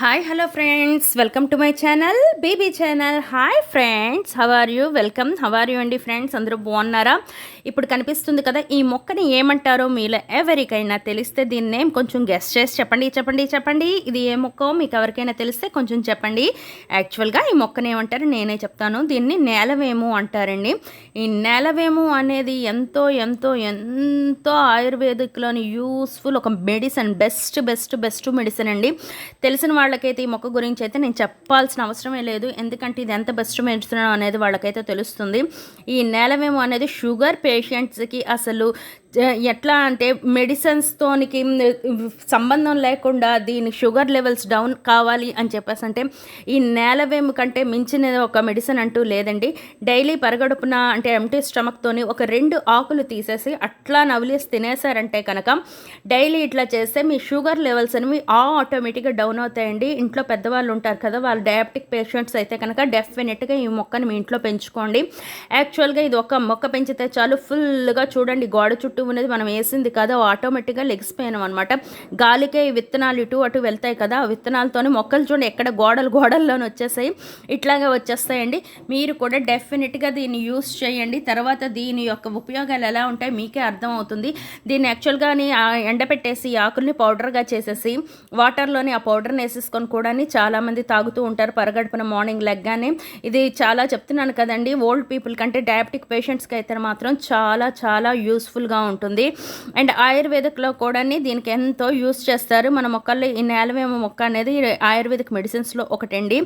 Hi hello friends welcome to my channel BB channel hi friends how are you welcome how are you అండి friends అందరూ బాగున్నారా? ఇప్పుడు కనిపిస్తుంది కదా ఈ మొక్కని ఏమంటారో మీలో ఎవరికైనా తెలిస్తే దీని నేమ్ కొంచెం గెస్ట్ చేసి చెప్పండి చెప్పండి చెప్పండి. ఇది ఏ మొక్క మీకు ఎవరికైనా తెలిస్తే కొంచెం చెప్పండి. యాక్చువల్గా ఈ మొక్కని ఏమంటారు నేనే చెప్తాను. దీన్ని నేలవేము అంటారండి. ఈ నేలవేము అనేది ఎంతో ఎంతో ఎంతో ఆయుర్వేదిక్లోని యూస్ఫుల్ ఒక medicine best best best medicine అండి. తెలిసిన వాళ్ళకైతే ఈ మొక్క గురించి అయితే నేను చెప్పాల్సిన అవసరమే లేదు. ఎందుకంటే ఇది ఎంత బెస్ట్ మెడిసిన్ అనేది వాళ్ళకైతే తెలుస్తుంది. ఈ నేలవేము అనేది షుగర్ పేషెంట్స్కి అసలు ఎట్లా అంటే మెడిసిన్స్తోనికి సంబంధం లేకుండా దీని షుగర్ లెవెల్స్ డౌన్ కావాలి అని చెప్పేసి అంటే ఈ నేలవేము కంటే మించిన ఒక మెడిసిన్ అంటూ లేదండి. డైలీ పరగడుపున అంటే ఎంటీ స్టమక్తోని ఒక రెండు ఆకులు తీసేసి అట్లా నవిలేసి తినేసారంటే కనుక డైలీ ఇట్లా చేస్తే మీ షుగర్ లెవెల్స్ అనేవి ఆటోమేటిక్గా డౌన్ అవుతాయండి. ఇంట్లో పెద్దవాళ్ళు ఉంటారు కదా వాళ్ళు డయాబెటిక్ పేషెంట్స్ అయితే కనుక డెఫినెట్గా ఈ మొక్కని మీ ఇంట్లో పెంచుకోండి. యాక్చువల్గా ఇది ఒక మొక్క పెంచితే చాలు ఫుల్గా చూడండి గోడ చుట్టూ ఉన్నది. మనం వేసింది కదా ఆటోమేటిక్గా లెగిసిపోయినాం అనమాట గాలికే విత్తనాలు ఇటు అటు వెళ్తాయి కదా ఆ విత్తనాలతోనే మొక్కలు చూడండి ఎక్కడ గోడలు గోడల్లోనే వచ్చేసాయి. ఇట్లాగే వచ్చేస్తాయండి. మీరు కూడా డెఫినెట్గా దీన్ని యూస్ చేయండి. తర్వాత దీని యొక్క ఉపయోగాలు ఎలా ఉంటాయి మీకే అర్థమవుతుంది. దీన్ని యాక్చువల్గా ఎండపెట్టేసి ఆకుల్ని పౌడర్గా చేసేసి వాటర్లోని ఆ పౌడర్ని వేసేసుకొని కూడా చాలామంది తాగుతూ ఉంటారు పరగడుపున మార్నింగ్ లెగ్గానే. ఇది చాలా చెప్తున్నాను కదండి ఓల్డ్ పీపుల్ కంటే డయాబెటిక్ పేషెంట్స్కి అయితే మాత్రం చాలా చాలా యూస్ఫుల్గా ఉంటుంది. అండ్ ఆయుర్వేదిక్లో కూడా దీనికి ఎంతో యూస్ చేస్తారు. మన మొక్కల్లో ఈ నేలవేమ మొక్క అనేది ఆయుర్వేదిక్ మెడిసిన్స్లో ఒకటండి.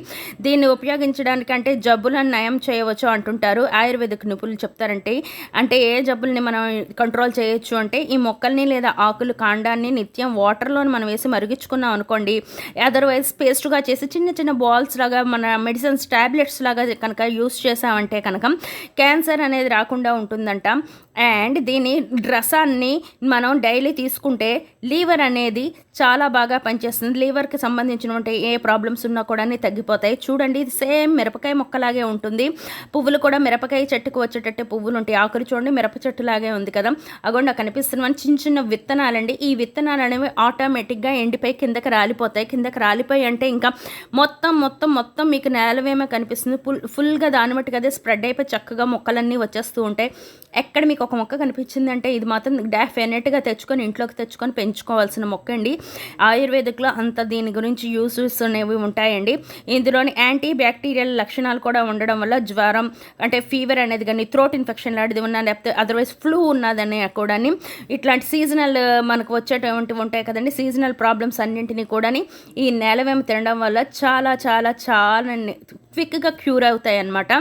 దీన్ని ఉపయోగించడానికి అంటే జబ్బులను నయం చేయవచ్చు అంటుంటారు. ఆయుర్వేదిక్ నిపుణులు చెప్తారంటే అంటే ఏ జబ్బుల్ని మనం కంట్రోల్ చేయొచ్చు అంటే ఈ మొక్కల్ని లేదా ఆకులు కాండాన్ని నిత్యం వాటర్లో మనం వేసి మరిగించుకున్నాం అనుకోండి అదర్వైజ్ పేస్ట్గా చేసి చిన్న చిన్న బాల్స్ లాగా మన మెడిసిన్స్ ట్యాబ్లెట్స్ లాగా కనుక యూస్ చేసామంటే కనుక క్యాన్సర్ అనేది రాకుండా ఉంటుందంట. అండ్ దీని రసాన్ని మనం డైలీ తీసుకుంటే లీవర్ అనేది చాలా బాగా పనిచేస్తుంది. లీవర్కి సంబంధించినటువంటి ఏ ప్రాబ్లమ్స్ ఉన్నా కూడా తగ్గిపోతాయి. చూడండి ఇది సేమ్ మిరపకాయ మొక్కలాగే ఉంటుంది. పువ్వులు కూడా మిరపకాయ చెట్టుకు వచ్చేటట్టు పువ్వులు ఉంటాయి. ఆకులు చూడండి మిరప చెట్టు లాగే ఉంది కదా. అగోండా కనిపిస్తున్న చిన్న చిన్న విత్తనాలండి. ఈ విత్తనాలు అనేవి ఆటోమేటిక్గా ఎండిపోయి కిందకి రాలిపోతాయి. కిందకి రాలిపోయి అంటే ఇంకా మొత్తం మొత్తం మొత్తం మీకు నేలవేమే కనిపిస్తుంది. ఫుల్ ఫుల్గా దాని మట్టుకు అదే స్ప్రెడ్ అయిపోయి చక్కగా మొక్కలన్నీ వచ్చేస్తూ ఉంటాయి. ఎక్కడ మీకు ఒక మొక్క కనిపించిందంటే ఇది మాత్రం డెఫినెట్గా తెచ్చుకొని ఇంట్లోకి తెచ్చుకొని పెంచుకోవాల్సిన మొక్క అండి ఆయుర్వేదిక్లో అంత దీని గురించి యూసెస్ అనేవి ఉంటాయండి. ఇందులోని యాంటీ బ్యాక్టీరియల్ లక్షణాలు కూడా ఉండడం వల్ల జ్వరం అంటే ఫీవర్ అనేది కానీ థ్రోట్ ఇన్ఫెక్షన్ లాంటిది ఉన్నా లేకపోతే అదర్వైజ్ ఫ్లూ ఉన్నదని కూడా ఇట్లాంటి సీజనల్ మనకు వచ్చేటువంటి ఉంటాయి కదండి. సీజనల్ ప్రాబ్లమ్స్ అన్నింటినీ కూడా ఈ నేలవేమ తినడం వల్ల చాలా చాలా చాలా క్విక్గా క్యూర్ అవుతాయి అన్నమాట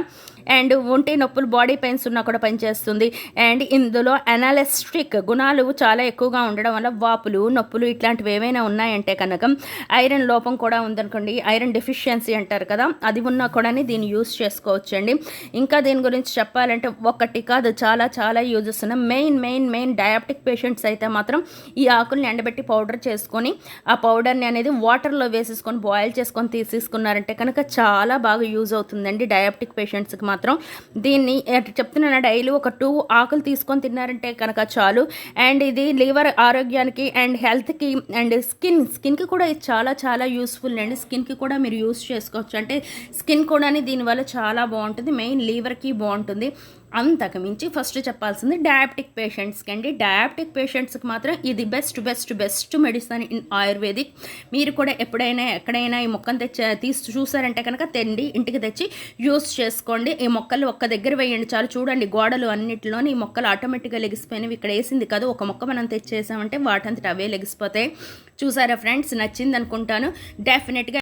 అండ్ ఒంటి నొప్పులు బాడీ పెయిన్స్ ఉన్నా కూడా పనిచేస్తుంది. అండ్ ఇందులో అనాలిస్టిక్ గుణాలు చాలా ఎక్కువగా ఉండడం వల్ల వాపులు నొప్పులు ఇట్లాంటివి ఏమైనా ఉన్నాయంటే కనుక ఐరన్ లోపం కూడా ఉందనుకోండి ఐరన్ డెఫిషియన్సీ అంటారు కదా అది ఉన్నా కూడా దీన్ని యూస్ చేసుకోవచ్చు అండి ఇంకా దీని గురించి చెప్పాలంటే ఒకటి కాదు చాలా చాలా యూజెస్ ఉన్నాయి. Main main main diabetic patients అయితే మాత్రం ఈ ఆకుల్ని ఎండబెట్టి పౌడర్ చేసుకొని ఆ పౌడర్ని అనేది వాటర్లో వేసేసుకొని బాయిల్ చేసుకొని తీసేసుకున్నారంటే కనుక చాలా బాగా యూజ్ అవుతుందండి డయాబెటిక్ పేషెంట్స్కి మాత్రం దీన్ని చెప్తున్నాను డైలీ ఒక టూ ఆకులు తీసుకొని తిన్నారంటే కనుక చాలు. అండ్ ఇది లివర్ ఆరోగ్యానికి అండ్ హెల్త్కి అండ్ స్కిన్ స్కిన్కి కూడా ఇది చాలా చాలా యూస్ఫుల్ అండి. స్కిన్కి కూడా మీరు యూస్ చేసుకోవచ్చు. అంటే స్కిన్ కూడా దీనివల్ల చాలా బాగుంటుంది. మెయిన్ లీవర్కి బాగుంటుంది. అంతకుమించి ఫస్ట్ చెప్పాల్సింది డయాబెటిక్ పేషెంట్స్కి అండి. డయాబెటిక్ పేషెంట్స్కి మాత్రం ఇది best best best medicine in Ayurvedic మీరు కూడా ఎప్పుడైనా ఎక్కడైనా ఈ మొక్కను తెచ్చి తీసి చూసారంటే కనుక తెండి ఇంటికి తెచ్చి యూస్ చేసుకోండి. ఈ మొక్కలు ఒక్క దగ్గర వేయండి చాలు. చూడండి గోడలు అన్నిటిలోని ఈ మొక్కలు ఆటోమేటిక్గా లెగిసిపోయినవి. ఇక్కడ వేసింది కదా ఒక మొక్క మనం తెచ్చేసామంటే వాటంతట అవే లెగిసిపోతాయి. చూసారా ఫ్రెండ్స్ నచ్చింది అనుకుంటాను డెఫినెట్గా